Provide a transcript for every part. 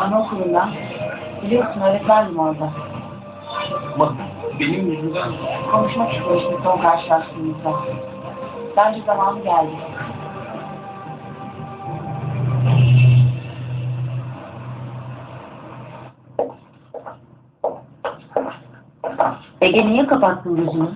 Anaokulundan. Biliyorsun öğretmendim orada. Ama benim yüzümden Konuşmak istemiştim son karşılaştığımızda. Bence zamanı geldi. Ege niye kapattın gözünü?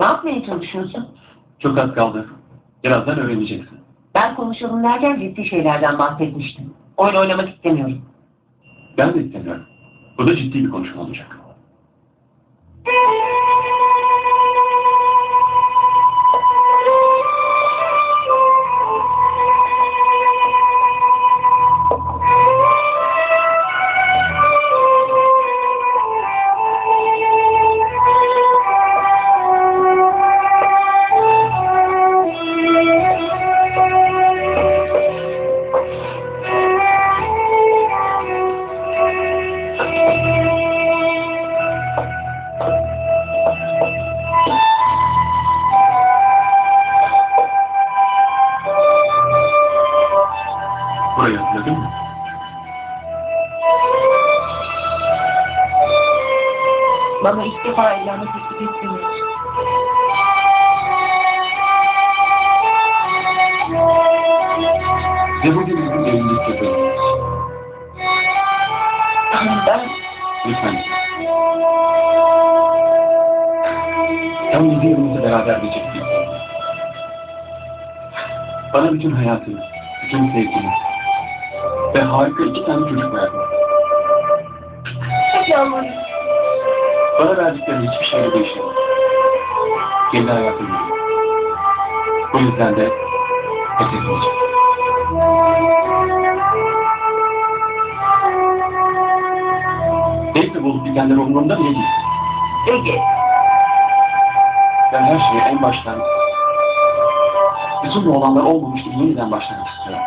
Ne yapmaya çalışıyorsun? Çok az kaldı. Birazdan öğreneceksin. Ben konuşalım derken ciddi şeylerden bahsetmiştim. Oyun oynamak istemiyorum. Ben de istemiyorum. Bu da ciddi bir konuşma olacak. Burayı hatırladın mı? Bana ilk defa evlenme teklif ettiğiniz için. Ve bugün bizim evlilik yapıyoruz. Ben Lütfen. Tam yedi yılımızı beraber geçirdik. Bana bütün hayatını, bütün sevgini ve harika iki tane çocuk yalvarıyorum. Bana verdikleri hiçbir şeyle değişmedi. Kendi hayatım gibi. Bu yüzden de pes etmeyeceğim. Neyse bu olup bitenler umurumda değil. Ege, Ben her şeyi en baştan, bütün bu olanlar olmamış gibi yeniden başlamak istiyorum.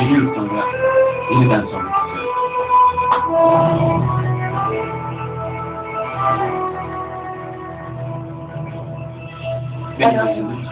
Yeni yıl sonra, yeniden sonra. Benim ayrılığım.